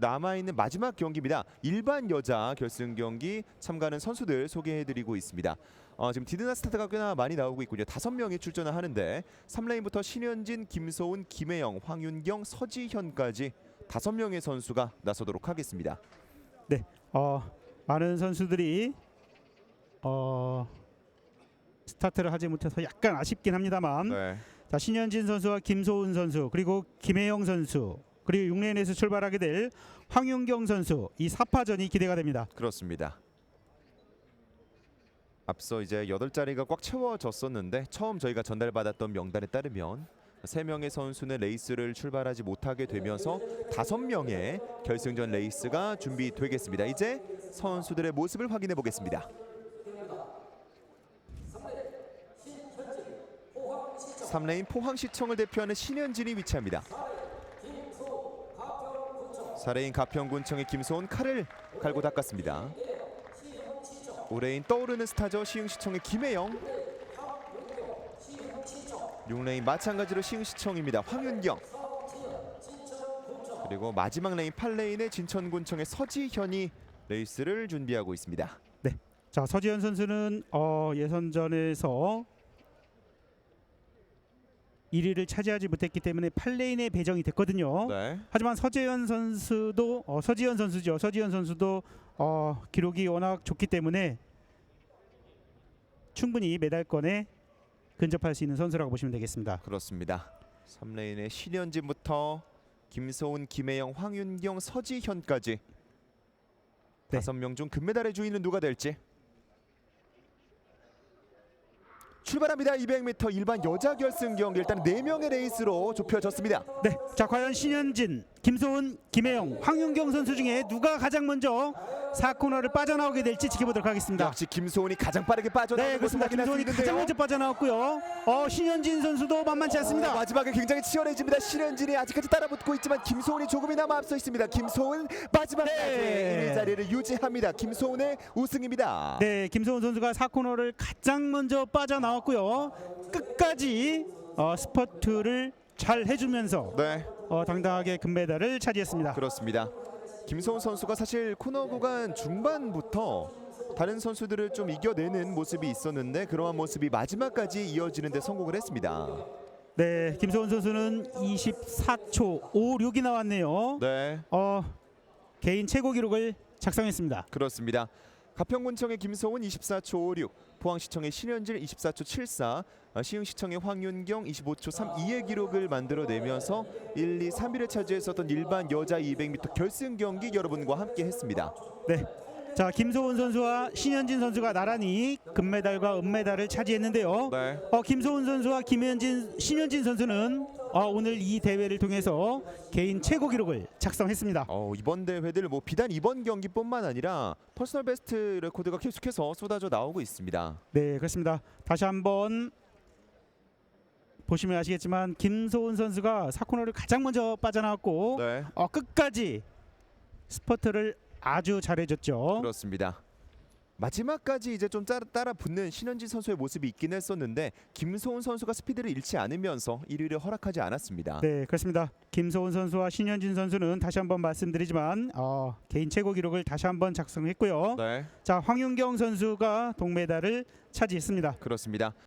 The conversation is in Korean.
남아있는 마지막 경기입니다. 일반 여자 결승 경기 참가하는 선수들 소개해드리고 있습니다. 어, 지금 디드나 스타트가 꽤나 많이 나오고 있군요. 다섯 명이 출전을 하는데 3레인부터 신현진, 김소은, 김혜영, 황윤경, 서지현까지 다섯 명의 선수가 나서도록 하겠습니다. 어, 많은 선수들이 어, 스타트를 하지 못해서 약간 아쉽긴 합니다만 네. 자, 신현진 선수와 김소은 선수 그리고 김혜영 선수 그리고 6레인에서 출발하게 될 황윤경 선수 이 4파전이 기대가 됩니다. 그렇습니다. 앞서 이제 여덟 자리가 꽉 채워졌었는데 처음 저희가 전달받았던 명단에 따르면 세 명의 선수는 레이스를 출발하지 못하게 되면서 다섯 명의 결승전 레이스가 준비되겠습니다. 이제 선수들의 모습을 확인해 보겠습니다. 3레인 포항시청을 대표하는 신현진이 위치합니다. 4레인 가평군청의 김소은 칼을 갈고 닦았습니다. 5레인 떠오르는 스타죠. 시흥시청의 김혜영. 6레인 마찬가지로 시흥시청입니다. 황윤경. 그리고 마지막 레인 8레인의 진천군청의 서지현이 레이스를 준비하고 있습니다. 자, 서지현 선수는 어, 예선전에서 1위를 차지하지 못했기 때문에 8레인에 배정이 됐거든요. 네. 하지만 서지현 선수도 어, 서지현 선수죠. 서지현 선수도 어, 기록이 워낙 좋기 때문에 충분히 메달권에 근접할 수 있는 선수라고 보시면 되겠습니다. 그렇습니다 3레인의 신현진부터 김소은, 김혜영, 황윤경, 서지현까지 네. 다섯 명 중 금메달의 주인은 누가 될지 출발합니다 200m 일반 여자 결승 경기 일단 4명의 레이스로 좁혀졌습니다 네, 자 과연 신현진, 김소은, 김혜영, 황윤경 선수 중에 누가 가장 먼저 4코너를 빠져나오게 될지 지켜보도록 하겠습니다. 역시 김소은이 가장 빠르게 빠져나오는 네, 모습 그렇습니다. 확인할 수 김소은이 있는데요 가장 먼저 빠져나왔고요. 어, 신현진 선수도 만만치 않습니다. 어, 마지막에 굉장히 치열해집니다 신현진이 아직까지 따라붙고 있지만 김소은이 조금이나마 앞서 있습니다 김소은 마지막까지 네. 1위 자리를 유지합니다 김소은의 우승입니다 네, 김소은 선수가 4코너를 가장 먼저 빠져나 왔고요. 끝까지 어, 스퍼트를 잘 해주면서 네 어, 당당하게 금메달을 차지했습니다. 그렇습니다. 김소은 선수가 사실 코너 구간 중반부터 다른 선수들을 좀 이겨내는 모습이 있었는데 그러한 모습이 마지막까지 이어지는 데 성공을 했습니다. 네, 김소은 선수는 24초 56이 나왔네요. 네, 어, 개인 최고 기록을 작성했습니다. 그렇습니다. 가평군청의 김소은 24초 56, 포항시청의 신현질 24초 74, 아, 시흥시청의 황윤경 25초 32의 기록을 만들어내면서 1, 2, 3위를 차지했었던 일반 여자 200m 결승 경기 여러분과 함께 했습니다. 네. 자, 김소은 선수와 신현진 선수가 나란히 금메달과 은메달을 차지했는데요. 네. 어, 김소은 선수와 김현진, 신현진 선수는 어, 오늘 이 대회를 통해서 개인 최고 기록을 작성했습니다. 어, 이번 대회들 뭐 비단 이번 경기뿐만 아니라 퍼스널 베스트 레코드가 계속해서 쏟아져 나오고 있습니다. 네, 그렇습니다. 다시 한번 보시면 아시겠지만 김소은 선수가 사코너를 가장 먼저 빠져나왔고 네, 어, 끝까지 스퍼트를 아주 잘해줬죠. 그렇습니다. 마지막까지 이제 좀 따라, 따라 붙는 신현진 선수의 모습이 있긴 했었는데 김소은 선수가 스피드를 잃지 않으면서 1위를 허락하지 않았습니다. 네, 그렇습니다. 김소은 선수와 신현진 선수는 다시 한번 말씀드리지만 어, 개인 최고 기록을 다시 한번 작성했고요. 네, 자, 황윤경 선수가 동메달을 차지했습니다. 그렇습니다.